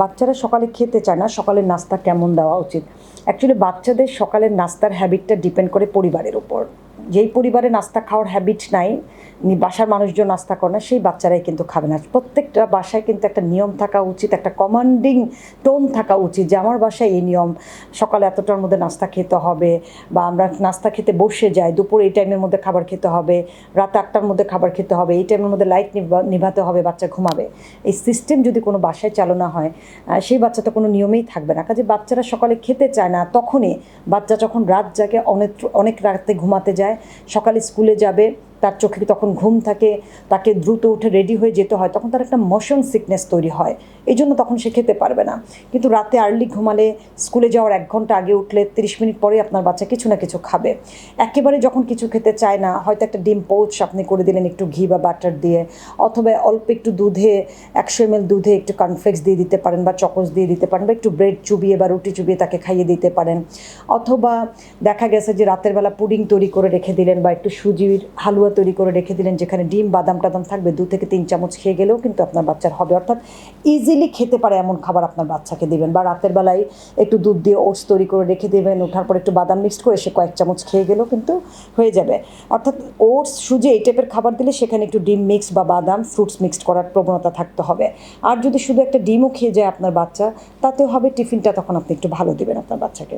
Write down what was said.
বাচ্চারা সকালে খেতে চায় না, সকালের নাস্তা কেমন দেওয়া উচিত? অ্যাকচুয়ালি বাচ্চাদের সকালের নাস্তার হ্যাবিটটা ডিপেন্ড করে পরিবারের উপর। যেই পরিবারে নাস্তা খাওয়ার হ্যাবিট নাই বাসার মানুষজন নাস্তা করে না, সেই বাচ্চারাই কিন্তু খাবে না। প্রত্যেকটা বাসায় কিন্তু একটা নিয়ম থাকা উচিত, একটা কমান্ডিং টোন থাকা উচিত যে আমার বাসায় এই নিয়ম, সকালে এতটার মধ্যে নাস্তা খেতে হবে বা আমরা নাস্তা খেতে বসে যাই, দুপুর এই টাইমের মধ্যে খাবার খেতে হবে, রাত আটটার মধ্যে খাবার খেতে হবে, এই টাইমের মধ্যে লাইট নিভাতে হবে, বাচ্চা ঘুমাবে। এই সিস্টেম যদি কোনো বাসায় চালনা হয় সেই বাচ্চা তো কোনো নিয়মেই থাকবে না। কাজে বাচ্চারা সকালে খেতে চায় না, তখনই বাচ্চা যখন রাত জাগে, অনেক অনেক রাতে ঘুমাতে যায় সকালে স্কুলে যাবে। তার চোখে তখন ঘুম থাকে? তাকে দ্রুত উঠে রেডি হয়ে যেতে হয়। তখন তার একটা মোশন সিকনেস তৈরি হয়। এই জন্য তখন সে খেতে পারবে না। কিন্তু রাতে আর্লি ঘুমালে স্কুলে যাওয়ার এক ঘণ্টা আগে উঠলে তিরিশ মিনিট পরে আপনার বাচ্চা কিছু না কিছু খাবে। একেবারে যখন কিছু খেতে চায় না, হয়তো একটা ডিম পোচ আপনি করে দিলেন একটু ঘি বা বাটার দিয়ে, অথবা অল্প একটু দুধে, একশো এম দুধে একটু কনফ্লেক্স দিয়ে দিতে পারেন বা চকোস দিয়ে দিতে পারেন বা একটু ব্রেড চুবিয়ে বা রুটি চুবিয়ে তাকে খাইয়ে দিতে পারেন। অথবা দেখা গেছে যে রাতের বেলা পুডিং তৈরি করে রেখে দিলেন বা একটু সুজির হালুয়া তৈরি করে রেখে দিলেন, যেখানে ডিম, বাদাম, টাদাম থাকবে, দু থেকে তিন চামচ খেয়ে গেলেও কিন্তু আপনার বাচ্চার হবে। অর্থাৎ ইজিলি খেতে পারে এমন খাবার আপনার বাচ্চাকে দিবেন। বা রাতের বেলায় একটু দুধ দিয়ে ওটস তৈরি করে রেখে দেবেন ওঠার পর একটু বাদাম মিক্সড করে সে কয়েক চামচ খেয়ে গেলেও কিন্তু হয়ে যাবে। অর্থাৎ ওটস সুজি এই টাইপের খাবার দিলে সেখানে একটু ডিম মিক্স বা বাদাম ফ্রুটস মিক্সড করার প্রবণতা থাকতে হবে। আর যদি শুধু একটা ডিমও খেয়ে যায় আপনার বাচ্চা, তাতেও হবে টিফিনটা তখন আপনি একটু ভালো দিবেন আপনার বাচ্চাকে।